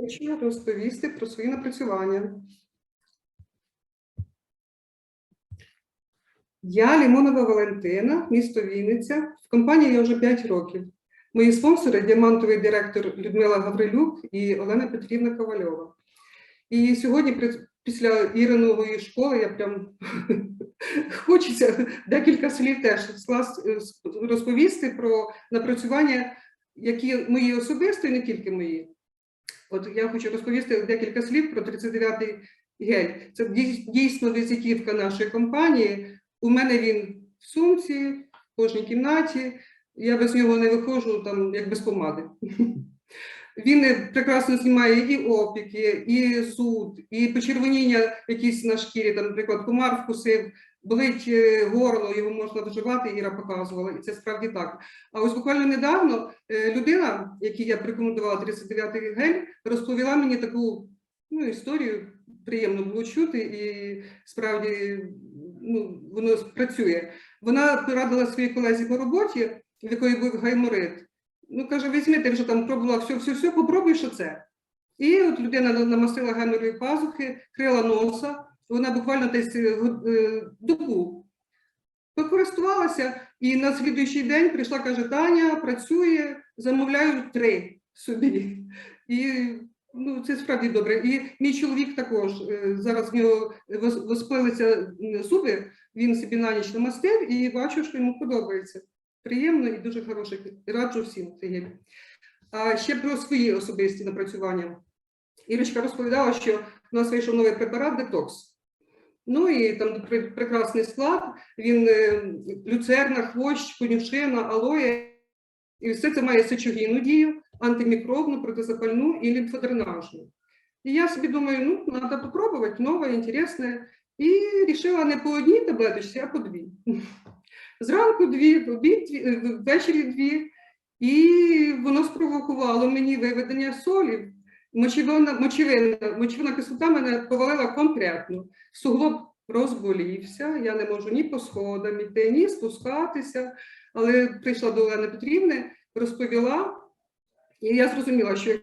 Хочу розповісти про свої напрацювання. Я Лімонова Валентина, місто Вінниця. В компанії я вже 5 років. Мої спонсори діамантовий директор Людмила Гаврилюк і Олена Петрівна Ковальова. І сьогодні, після Іринової школи, я прям хочеться декілька слів теж розповісти про напрацювання, які мої особисто, і не тільки мої. От я хочу розповісти декілька слів про 39-й гель. Це дійсно візитівка нашої компанії. У мене він в сумці, в кожній кімнаті. Я без нього не виходжу там як без помади. Він прекрасно знімає і опіки, і суд, і почервоніння якісь на шкірі, там, наприклад, комар вкусив, болить е, горло, його можна вживати, Іра показувала, і це справді так. А ось буквально недавно е, людина, якій я порекомендувала 39-й гель, розповіла мені таку ну, історію, приємно було чути, і справді ну, воно працює. Вона порадила своїй колезі по роботі, в якої був гайморит. Ну, каже, візьми, ти вже там пробувала все, все, все, попробуй, що це. І от людина на- намастила гайморові пазухи, крила носа, вона буквально десь е, е, добу покористувалася, і на слідуючий день прийшла, каже, Таня працює, замовляю три собі. І ну, це справді добре. І мій чоловік також е, зараз в нього вос- воспалилися зуби, він собі на ніч намастив і бачу, що йому подобається. Приємно і дуже хороше. Раджу всім цей гель. А ще про свої особисті напрацювання. Ірочка розповідала, що у нас вийшов новий препарат детокс. Ну і там пр- прекрасний склад. Він е, люцерна, хвощ, конюшина, алоє. І все це має сечогінну дію, антимікробну, протизапальну і лімфодренажну. І я собі думаю, ну, треба попробувати, нове, інтересне. І вирішила не по одній таблеточці, а по дві. Зранку дві, в обід е, ввечері дві. І воно спровокувало мені виведення солі. Мочевина, мочевина, мочевина кислота мене повалила конкретно. Суглоб розболівся, я не можу ні по сходам іти, ні спускатися. Але прийшла до Олени Петрівни, розповіла, і я зрозуміла, що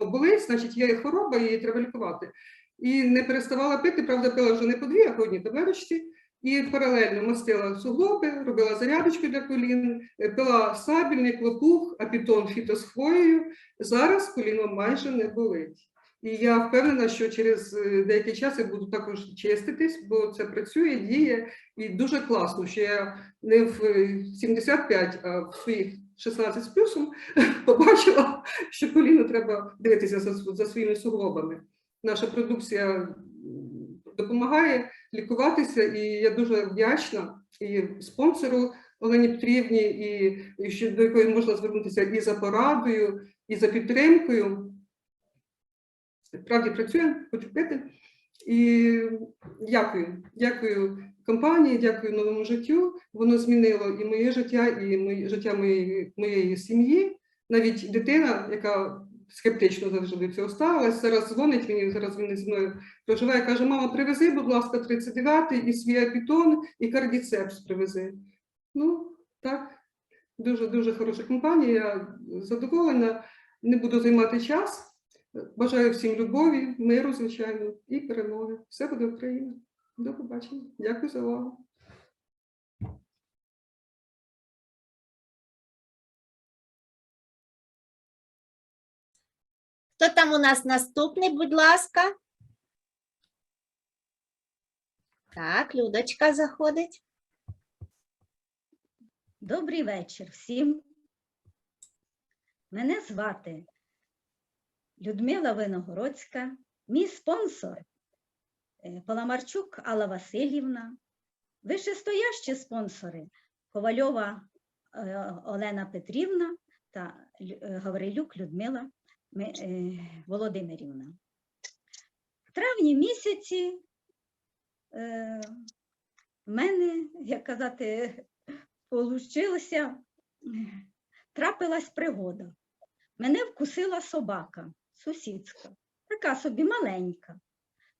болить, значить є хвороба, її треба лікувати. І не переставала пити, правда, пила вже не по дві, а по одній таблеточці. І паралельно мастила суглоби, робила зарядочку для колін, е, пила сабільний клопух, апітон фіто з хвоєю. Зараз коліно майже не болить. І я впевнена, що через е, деякий час я буду також чиститись, бо це працює, діє. І дуже класно, що я не в е, 75, а в своїх 16 з плюсом побачила, що коліно треба дивитися за, за своїми суглобами. Наша продукція допомагає лікуватися, і я дуже вдячна і спонсору Олені Петрівні, і, і до якої можна звернутися і за порадою, і за підтримкою. Справді працює, хочу пити. І дякую, дякую компанії, дякую новому життю. Воно змінило і моє життя, і моє життя моєї, моєї сім'ї. Навіть дитина, яка скептично завжди до цього ставилась, зараз дзвонить мені, зараз він зі мною проживає, каже: мама, привези, будь ласка, 39-й, і свій апітон, і кардіцепс привези. Ну, так, дуже дуже хороша компанія. Я задоволена, не буду займати час. Бажаю всім любові, миру, звичайно, і перемоги. Все буде Україна. До побачення. Дякую за увагу. Хто там у нас наступний, будь ласка? Так, Людочка заходить. Добрий вечір всім. Мене звати Людмила Виногородська, мій спонсор е, Паламарчук Алла Васильівна, вищестоящі спонсори Ковальова е, Олена Петрівна та е, Гаврилюк Людмила Ми- Володимирівна. В травні місяці е, в мене, як казати, получилося, трапилась пригода. Мене вкусила собака сусідська, така собі маленька.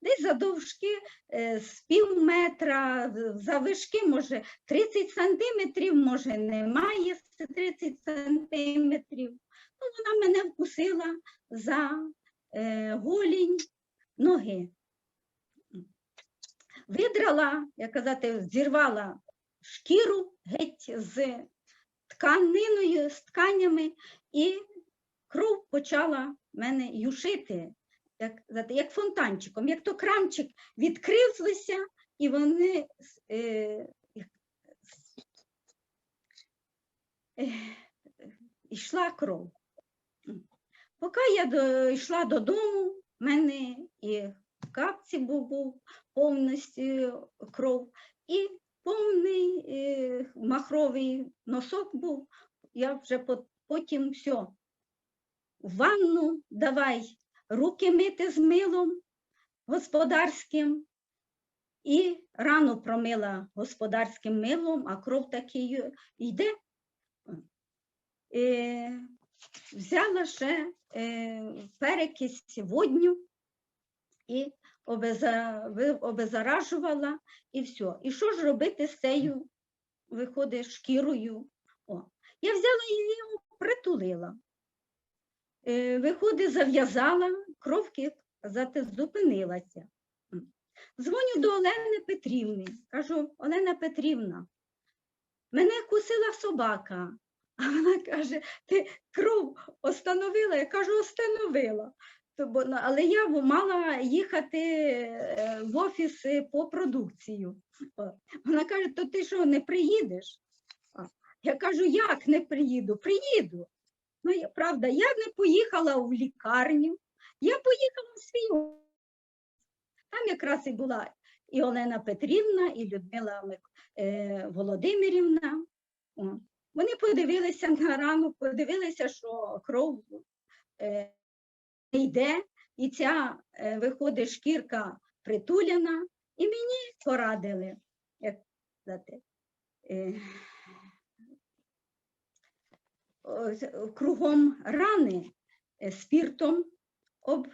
Десь завдовжки е, з пів метра, завишки, може, 30 сантиметрів, може, немає 30 сантиметрів. Ну, вона мене вкусила за е, голінь, ноги. Видрала, як казати, зірвала шкіру геть з тканиною, з тканями, і кров почала мене юшити, як, як фонтанчиком, як то крамчик відкрився, і вони е, е, йшла кров. Поки я йшла додому, в мене і в капці був, був повністю кров, і повний е, махровий носок був. Я вже потім все. В ванну давай руки мити з милом господарським. І рану промила господарським милом, а кров таки йде. Е, взяла ще е, перекись водню і обеза, ви- обеззаражувала, і все. І що ж робити з цією, виходить, шкірою? О, я взяла її, притулила. Е, виходить, зав'язала, кровки, казати, зупинилася. Дзвоню до Олени Петрівни. Кажу, Олена Петрівна, мене кусила собака. А вона каже, ти кров остановила? Я кажу, остановила. Ну, Але я мала їхати е, в офіс е, по продукцію. Вона каже, то ти що, не приїдеш? Я кажу, як не приїду? Приїду. Ну, я- правда, я не поїхала в лікарню, я поїхала в свій. Там якраз і була і Олена Петрівна, і Людмила е, Володимирівна. О. Вони подивилися на рану, подивилися, що кров е, йде, і ця е, виходить шкірка притуляна, і мені порадили, як сказати, е, кругом рани е, спіртом об,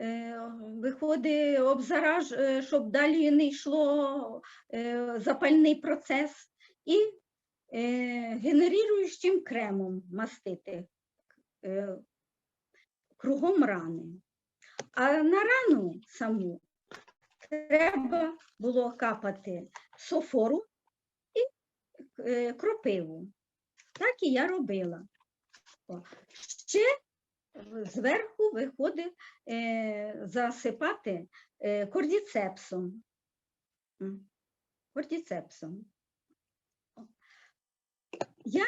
е, виходить, обзараж, е, щоб далі не йшло запальний процес, і генеріруючим кремом мастити кругом рани. А на рану саму треба було капати софору і кропиву. Так і я робила. Ще зверху виходить е, засипати е, кордіцепсом. Кордіцепсом. Я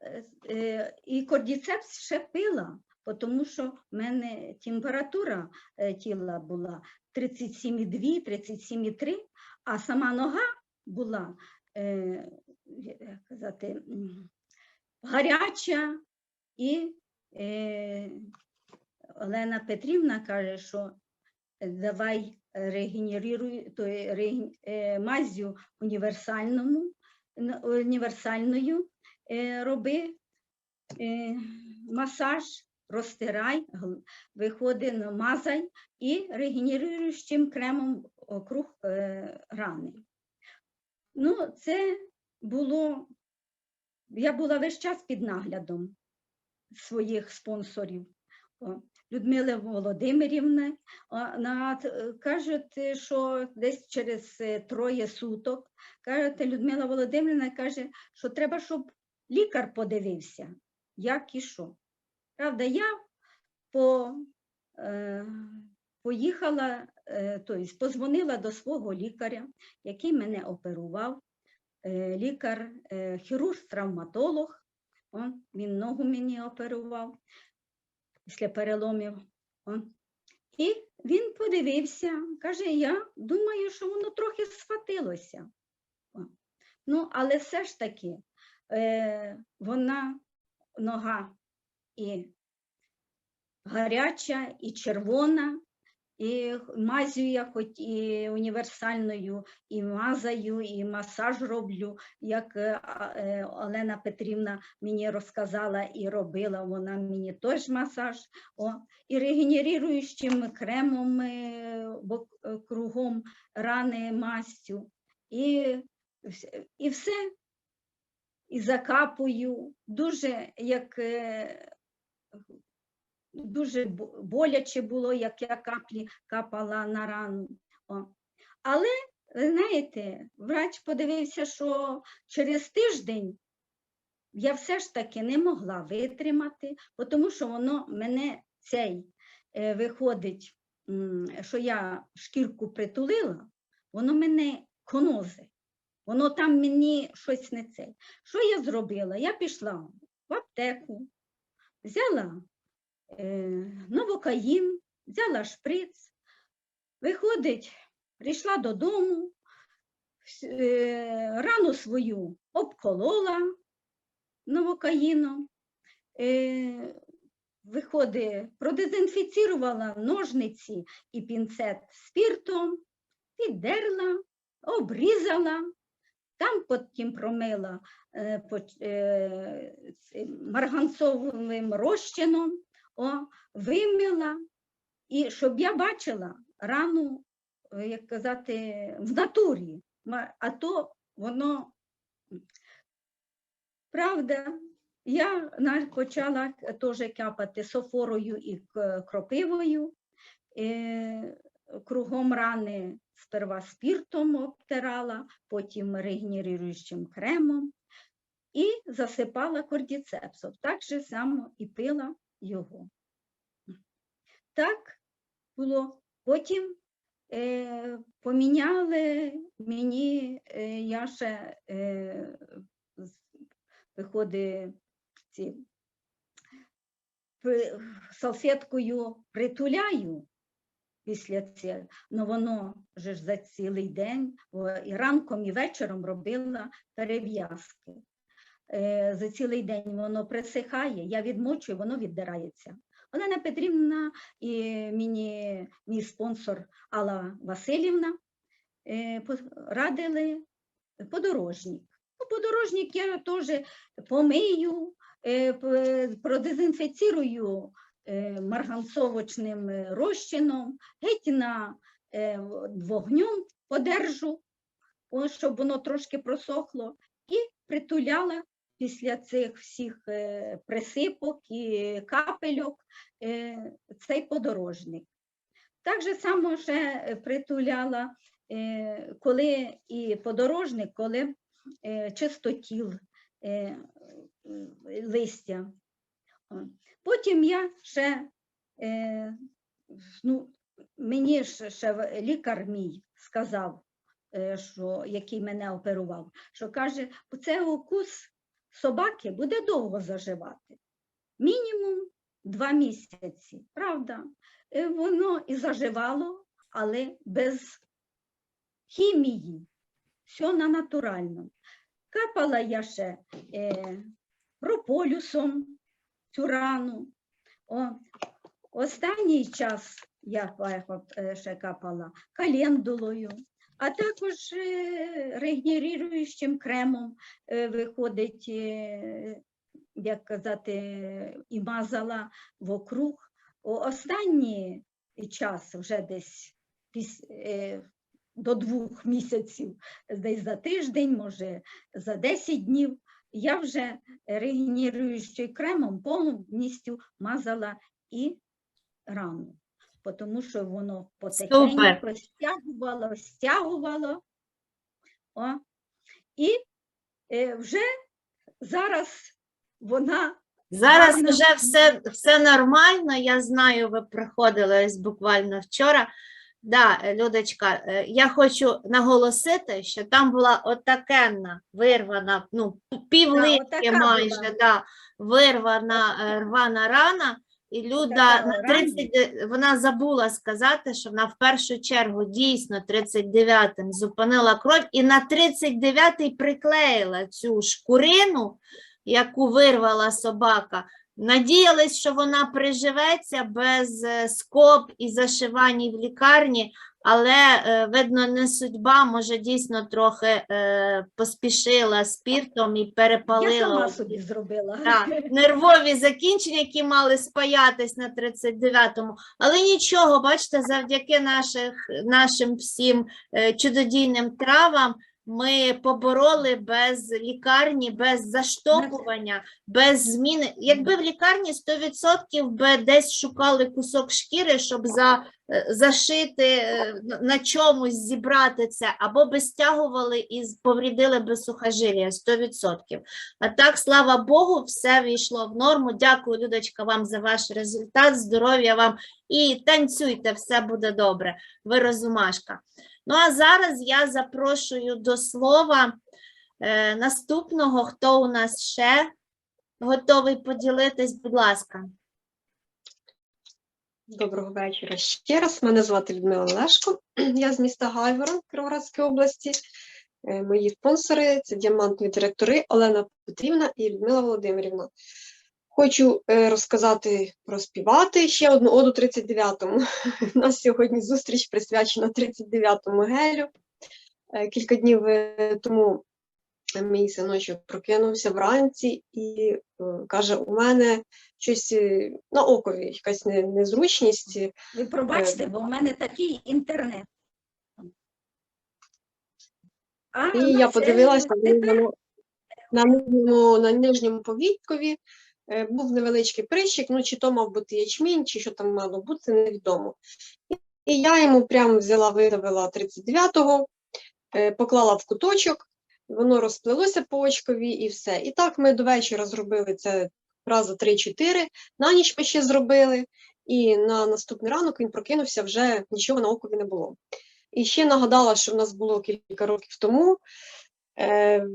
е, е, і кордіцепс ще пила, тому що в мене температура е, тіла була 37,2, 37,3, а сама нога була е, як казати, гаряча, і е, Олена Петрівна каже, що давай регенеруй то е, мазю універсальному, універсальною е, роби е, масаж, розтирай, виходить, намазай і регенеруючим кремом округ е, рани. Ну, це було, я була весь час під наглядом своїх спонсорів. Людмили Володимирівни, на- е, кажуть, що десь через е, троє суток, кажете, Людмила Володимирівна каже, що треба, щоб лікар подивився, як і що. Правда, я по, е, поїхала, е, тобто позвонила до свого лікаря, який мене оперував, лікар, е, хірург-травматолог, він ногу мені оперував після переломів. І він подивився, каже, я думаю, що воно трохи схватилося. Ну, але все ж таки е, вона нога і гаряча, і червона, і мазю я хоч і універсальною, і мазаю, і масаж роблю, як е, е, Олена Петрівна мені розказала і робила вона мені теж масаж. О, і регенеруючим кремом е, кругом рани мастю. І, і все. І закапую. Дуже як дуже боляче було, як я каплі капала на рану. О. Але, знаєте, врач подивився, що через тиждень я все ж таки не могла витримати, тому що воно мене цей е, виходить, що я шкірку притулила, воно мене конозе. Воно там мені щось не це. Що я зробила? Я пішла в аптеку, взяла новокаїн, взяла шприц, виходить, прийшла додому, е, рану свою обколола новокаїном, е, виходить, продезінфіцірувала ножниці і пінцет спіртом, піддерла, обрізала, там потім промила е, е, марганцовим розчином, о, вимила, і щоб я бачила рану, е, як казати, в натурі, а то воно, правда, я почала теж капати софорою і кропивою, е, кругом рани сперва спіртом обтирала, потім регенеруючим кремом і засипала кордіцепсом. Так же само і пила його. Так було. Потім е, поміняли мені, е, я ще е, виходить ці при- салфеткою притуляю після цього, але воно же ж за цілий день о, і ранком, і вечором робила перев'язки. Е, За цілий день воно присихає, я відмочую, воно віддирається. Олена Петрівна і мені, мій спонсор Алла Васильівна е, по- радили подорожник. Ну, подорожник я теж помию, е, продезінфіцірую марганцовочним розчином, геть на в- вогнем подержу, щоб воно трошки просохло, і притуляла після цих всіх е, присипок і капельок е, цей подорожник. Так же само ще е, притуляла, коли і подорожник, коли чистотіл листя. Потім я ще, ну, мені ще лікар мій сказав, що, який мене оперував, що каже, це укус собаки буде довго заживати. Мінімум два місяці, правда? Е, Воно і заживало, але без хімії, все на натуральному. Капала я ще е, прополюсом цю рану. О, останній час я е, ще капала календулою, а також е, регенеруючим кремом е, виходить, е, як казати, і мазала вокруг. Останній час вже десь до двох місяців, десь за тиждень, може за 10 днів, я вже регенеруючим кремом повністю мазала і рану, тому що воно потихеньку стягувало, стягувало. О, і е, вже зараз вона Зараз Гарно. вже все, все нормально. Я знаю, ви приходили ось буквально вчора. Да, Людочка, е, я хочу наголосити, що там була отакенна вирвана, ну, півлитки отака майже, була. да, вирвана е, рвана рана. І Люда на рана. 30, вона забула сказати, що вона в першу чергу дійсно 39-м зупинила кров і на 39-й приклеїла цю шкурину, яку вирвала собака. Надіялись, що вона приживеться без е, скоб і зашивань в лікарні, але е, видно, не судьба, може, дійсно трохи е, поспішила спіртом і я перепалила. сама собі зробила. так, нервові закінчення, які мали спаятись на 39-му. Але нічого, бачите, завдяки наших, нашим всім е, чудодійним травам ми побороли без лікарні, без заштопування, без зміни. Якби в лікарні 100% би десь шукали кусок шкіри, щоб за, зашити е, на- чомусь зібрати це, або би стягували і поврідили би сухожилля 100%. А так, слава Богу, все війшло в норму. Дякую, Людочка, вам за ваш результат. Здоров'я вам і танцюйте, все буде добре. Ви розумашка. Ну а зараз я запрошую до слова е, наступного, хто у нас ще готовий поділитись, будь ласка. Доброго вечора ще раз. Мене звати Людмила Лешко. Я з міста Гайворон Кіровоградської області. Е, Мої спонсори це діамантові директори Олена Петрівна і Людмила Володимирівна. Хочу е, розказати про співати ще одну оду 39-му. У нас сьогодні зустріч присвячена 39-му гелю. Е, Кілька днів е, тому мій синочок прокинувся вранці і каже: у мене щось на окові, якась незручність. Ви пробачте, бо в мене такий інтернет. А, І ну, я подивилася тепер на, на, нижньому, на нижньому повіткові. Е, Був невеличкий прищик, ну чи то мав бути ячмінь, чи що там мало бути, невідомо. І, я йому прямо взяла, видавила 39-го, е, поклала в куточок, воно розплилося по очкові і все. І так ми до вечора зробили це рази 3-4, на ніч ми ще зробили, і на наступний ранок він прокинувся, вже нічого на окові не було. І ще нагадала, що в нас було кілька років тому. Е,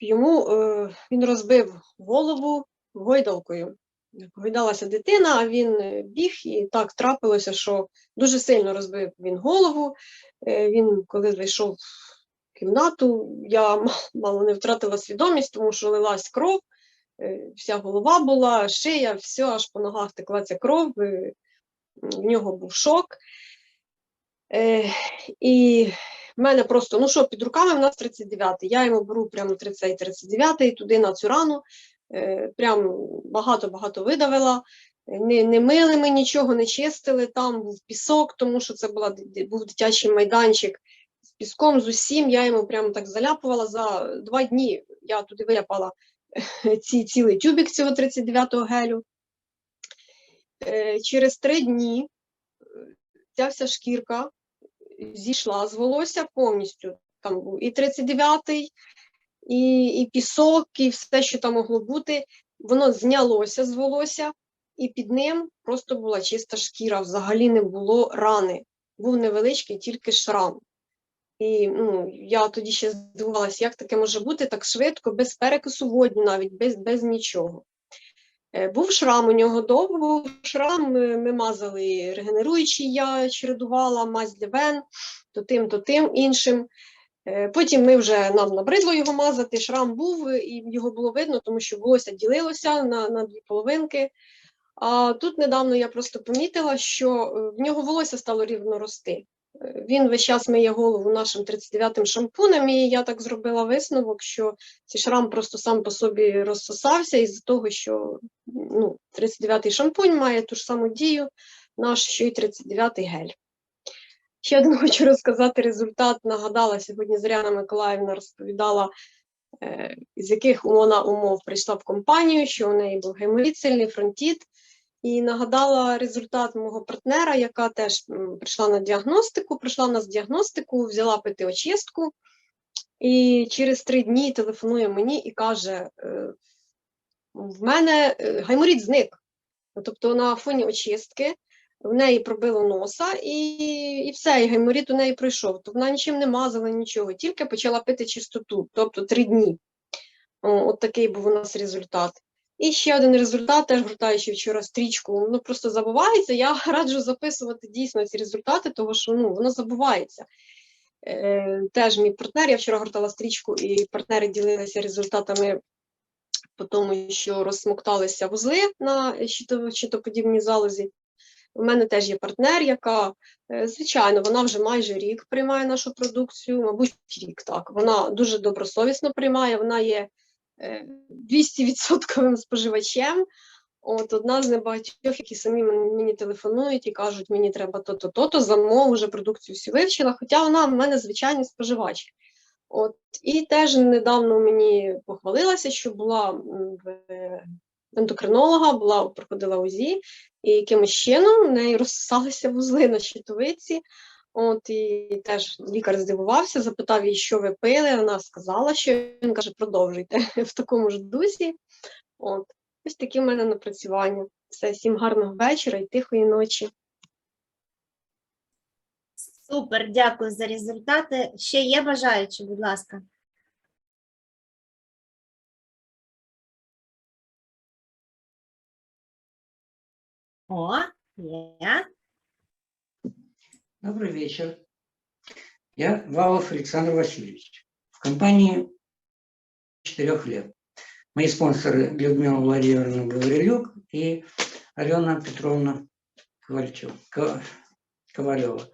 йому він розбив голову гойдалкою. Гойдалася дитина, а він е, біг, і так трапилося, що дуже сильно розбив він голову. Е, він, коли зайшов в кімнату, я мало не втратила свідомість, тому що лилась кров, е, вся голова була, шия, все, аж по ногах текла ця кров, в нього був шок. І в мене просто, ну що, під руками в нас 39-й. Я йому беру прямо 30 39-й, туди на цю рану. Е, прям багато-багато видавила. Не, не мили ми нічого, не чистили. Там був пісок, тому що це була, був дитячий майданчик з піском, з усім. Я йому прямо так заляпувала. За два дні я туди виляпала ці, цілий тюбік цього 39-го гелю. Е, через три дні е, ця вся шкірка зійшла з волосся повністю. Там був і 39-й, і, і пісок, і все, що там могло бути, воно знялося з волосся, і під ним просто була чиста шкіра, взагалі не було рани. Був невеличкий тільки шрам. І ну, я тоді ще здивувалася, як таке може бути так швидко, без перекису водню, навіть без, без нічого. Е, Був шрам у нього довго, шрам, ми, ми мазали регенеруючий, я чередувала, мазь для вен, то тим, то тим іншим. Е, Потім ми вже нам набридло його мазати, шрам був, і його було видно, тому що волосся ділилося на, на дві половинки. А тут недавно я просто помітила, що е, в нього волосся стало рівно рости. Е, Він весь час миє голову нашим 39-м шампунем, і я так зробила висновок, що цей шрам просто сам по собі розсосався із-за того, що ну, 39-й шампунь має ту ж саму дію, наш, що й 39-й гель. Ще один хочу розказати результат. Нагадала сьогодні Зоряна Миколаївна розповідала, е, з яких вона умов прийшла в компанію, що у неї був геморит, сильний фронтіт. І нагадала результат мого партнера, яка теж прийшла на діагностику, прийшла в нас діагностику, взяла пити очистку. І через три дні телефонує мені і каже: е, в мене е, гайморит зник. Тобто на фоні очистки в неї пробило носа, і, і все, і гайморит у неї пройшов. Тобто вона нічим не мазала, нічого, тільки почала пити чистоту, тобто три дні. О, от такий був у нас результат. І ще один результат, теж гортаючи вчора стрічку, ну просто забувається. Я раджу записувати дійсно ці результати, тому що ну, воно забувається. Е, теж мій партнер, я вчора гортала стрічку, і партнери ділилися результатами по тому, що розсмокталися вузли на щито- щитоподібній залозі. У мене теж є партнер, яка, е, звичайно, вона вже майже рік приймає нашу продукцію, мабуть, рік так. Вона дуже добросовісно приймає, вона є е, 200% споживачем. От одна з небагатьох, які самі мені телефонують і кажуть, мені треба то-то, то-то, замов, вже продукцію всю вивчила, хоча вона в мене звичайний споживач. От, і теж недавно мені похвалилася, що була в ендокринолога, була, проходила УЗІ, і якимось чином в неї розсалися вузли на щитовиці. От, і теж лікар здивувався, запитав її, що ви пили. Вона сказала, що він каже, продовжуйте в такому ж дусі. От, ось такі в мене напрацювання. Все, всім гарного вечора і тихої ночі. Супер, дякую за результати. Ще є бажаючі, будь ласка. О, є. Добрый вечер. Я Валов Александр Васильевич. В компании четырех лет. Мои спонсоры Людмила Владимировна Гаврилюк и Алена Петровна Ковальчева, Ко- Ковалева.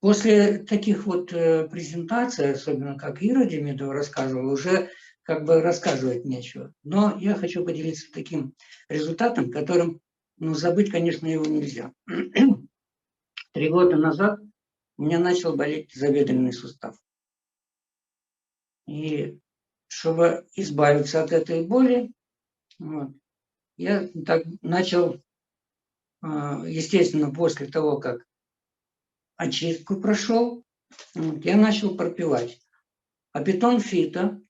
После таких вот э, презентаций, особенно как Ира Демидова рассказывала, уже как бы рассказывать нечего. Но я хочу поделиться таким результатом, которым ну, забыть, конечно, его нельзя. Три года назад у меня начал болеть тазобедренный сустав. И чтобы избавиться от этой боли, вот, я так начал, а, естественно, после того, как очистку прошел, я начал пропивать апитон фита,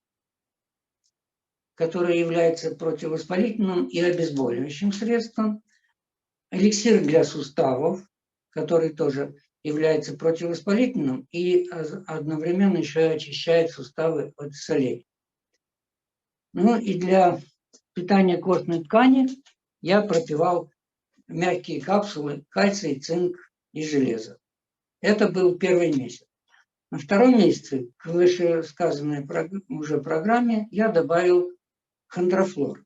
который является противовоспалительным и обезболивающим средством, эликсир для суставов, который тоже является противовоспалительным и одновременно еще и очищает суставы от солей. Ну и для питания костной ткани я пропивал мягкие капсулы кальций, цинк и железо. Это был первый месяц. На втором месяце к вышесказанной уже программе я добавил хондрофлор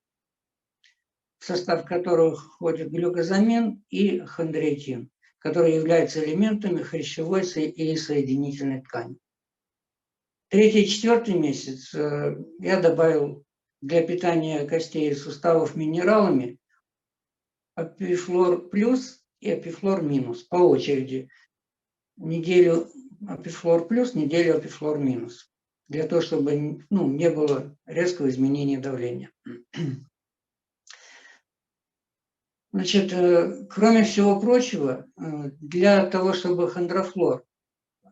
в состав которого входит глюкозамин и хондроитин, которые являются элементами хрящевой и соединительной ткани. Третий и четвертый месяц э, я добавил для питания костей и суставов минералами апифлор плюс и апифлор минус по очереди. Неделю апифлор плюс, неделю апифлор минус. Для того, чтобы ну, не было резкого изменения давления. Значит, э, кроме всего прочего, э, для того, чтобы хондрофлор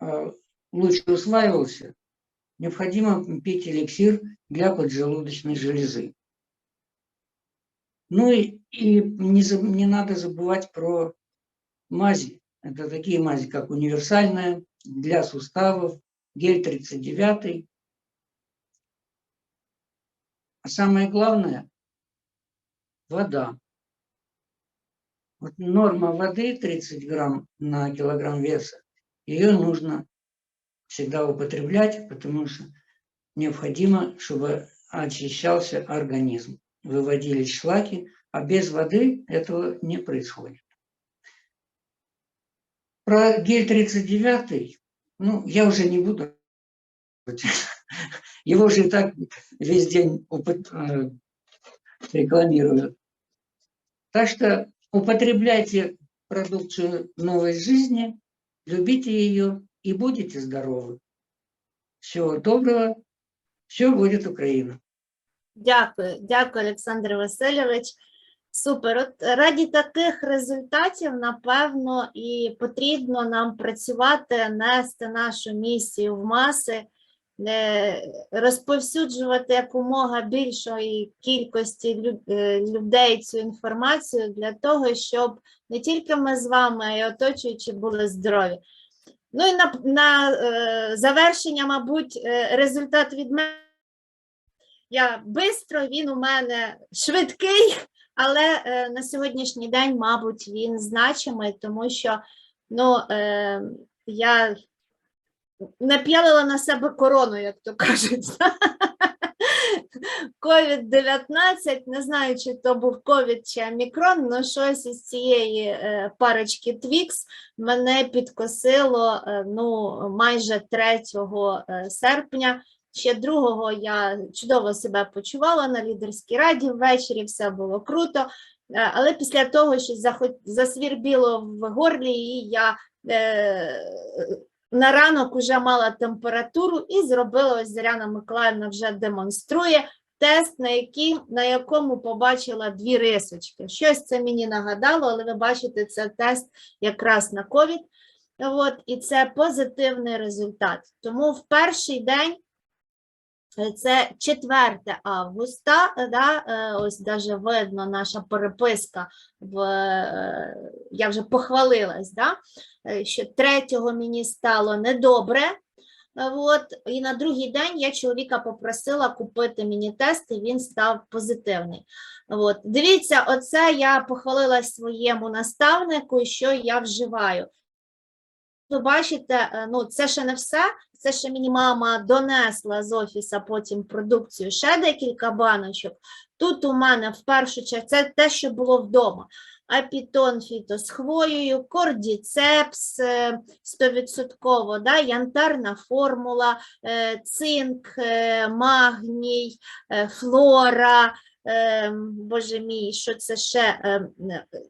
э, лучше усваивался, необходимо пить эликсир для поджелудочной железы. Ну и, и не, не надо забывать про мази. Это такие мази, как универсальная для суставов, гель 39. А самое главное – вода. Вот норма воды 30 грамм на килограмм веса, ее нужно всегда употреблять, потому что необходимо, чтобы очищался организм, выводились шлаки, а без воды этого не происходит. Про гель 39, ну, я уже не буду. Его уже и так весь день упот- э, рекламируют. Так что употребляйте продукцию новой жизни, любите ее и будете здоровы. Всего доброго, все будет Украина. Дякую, дякую, Олександр Васильович. Супер. От раді таких результатів, напевно, і потрібно нам працювати, нести нашу місію в маси, е, розповсюджувати якомога більшої кількості е, людей цю інформацію для того, щоб не тільки ми з вами, а й оточуючі були здорові. Ну і на, на е, завершення, мабуть, результат від мене. Я бистро, він у мене швидкий, але е, на сьогоднішній день, мабуть, він значимий, тому що ну, е, я нап'ялила на себе корону, як то кажуть. COVID-19, не знаю, чи то був COVID чи омікрон, але щось із цієї е, парочки Твікс мене підкосило е, ну, майже 3 е, серпня. Ще другого я чудово себе почувала на лідерській раді ввечері, все було круто. Е, Але після того захот- засвірбіло в горлі, і я е, на ранок уже мала температуру і зробила ось Зоряна Миколаївна вже демонструє тест, на, який, на якому побачила дві рисочки. Щось це мені нагадало, але ви бачите, це тест якраз на ковід. От, і це позитивний результат. Тому в перший день Це 4 августа, е, да, е, ось даже видно наша переписка, в, е, я вже похвалилась, да, е, що 3 мені стало недобре. е, От, і на другий день я чоловіка попросила купити мені тест, і він став позитивний. От. Дивіться, оце я похвалилась своєму наставнику, що я вживаю. Ви бачите, е, ну це ще не все. Це ще мені мама донесла з офіса потім продукцію, ще декілька баночок. Тут у мене в першу чергу це те, що було вдома. Апітон фіто з хвоєю, кордіцепс е, 100%, да, янтарна формула, е, цинк, е, магній, е, флора. е, Боже мій, що це ще е,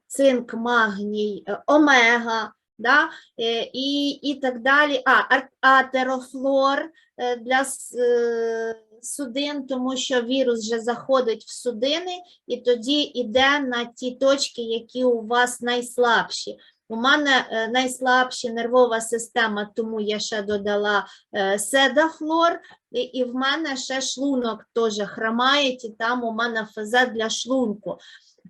цинк, магній, е, омега, да, е, і, і так далі. А, атерофлор е, для е, судин, тому що вірус вже заходить в судини, і тоді йде на ті точки, які у вас найслабші. У мене е, найслабша нервова система, тому я ще додала е, седафлор, і, і в мене ще шлунок теж хромає, і там у мене ФЗ для шлунку.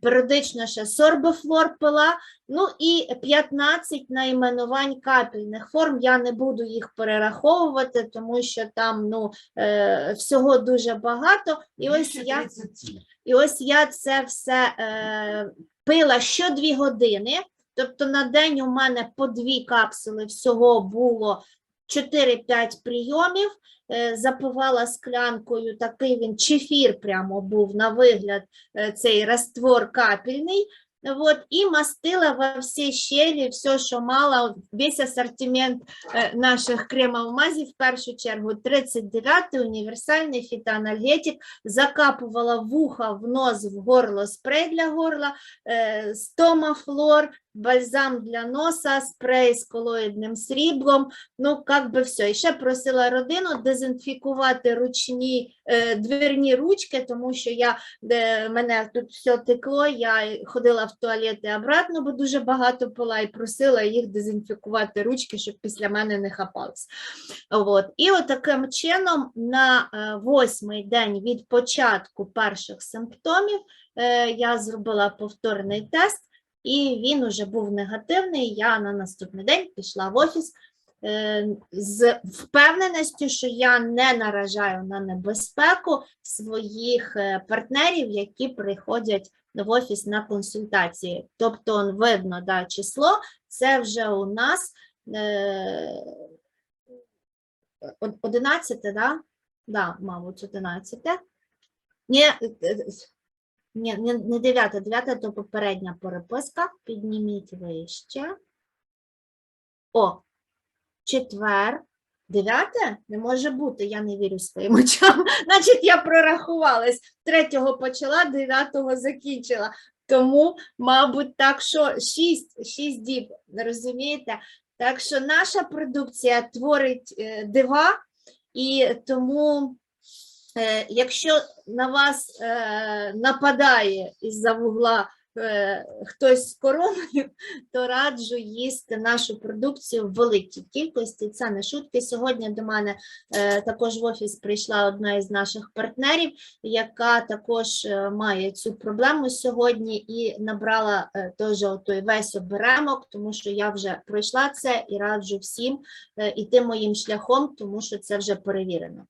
Періодично ще сорбофлор пила, Ну і 15 найменувань капельних форм. Я не буду їх перераховувати, тому що там ну, е, всього дуже багато. І ось я, і ось я це все е, пила що дві години. Тобто на день у мене по дві капсули всього було 4-5 прийомів. Е, запивала склянкою, такий він чефір прямо був на вигляд, е, цей раствор капельний. Вот, і мастила во всі щелі, все, що мала, весь асортимент е, наших кремов мазів, в першу чергу 39-й універсальний фітоанальгетик, закапувала вуха, в нос, в горло, спрей для горла, стомафлор, бальзам для носа, спрей з колоїдним сріблом, ну, як би все. І ще просила родину дезінфікувати ручні, е, дверні ручки, тому що я де мене тут все текло, я ходила в туалет і обратно, бо дуже багато пила, і просила їх дезінфікувати ручки, щоб після мене не хапалися. От. І от таким чином на е, восьмий день від початку перших симптомів е, я зробила повторний тест, і він уже був негативний. Я на наступний день пішла в офіс е, з впевненістю, що я не наражаю на небезпеку своїх е, партнерів, які приходять в офіс на консультації. Тобто, видно, да, число, це вже у нас е, од- 11, да? Да, мабуть, 11. Ні, е, е, ні, не, 9, 9 то попередня переписка. Підніміть вище. О, четвер. Дев'яте? Не може бути, я не вірю своїм очам. Значить, я прорахувалась. Третього почала, дев'ятого закінчила. Тому, мабуть, так що шість, шість діб, розумієте? Так що наша продукція творить е, дива, і тому, якщо на вас е, нападає із-за вугла е, хтось з короною, то раджу їсти нашу продукцію в великій кількості. Це не шутки. Сьогодні до мене е, також в офіс прийшла одна із наших партнерів, яка також е, має цю проблему сьогодні і набрала е, теж той весь оберемок, тому що я вже пройшла це і раджу всім е, іти моїм шляхом, тому що це вже перевірено.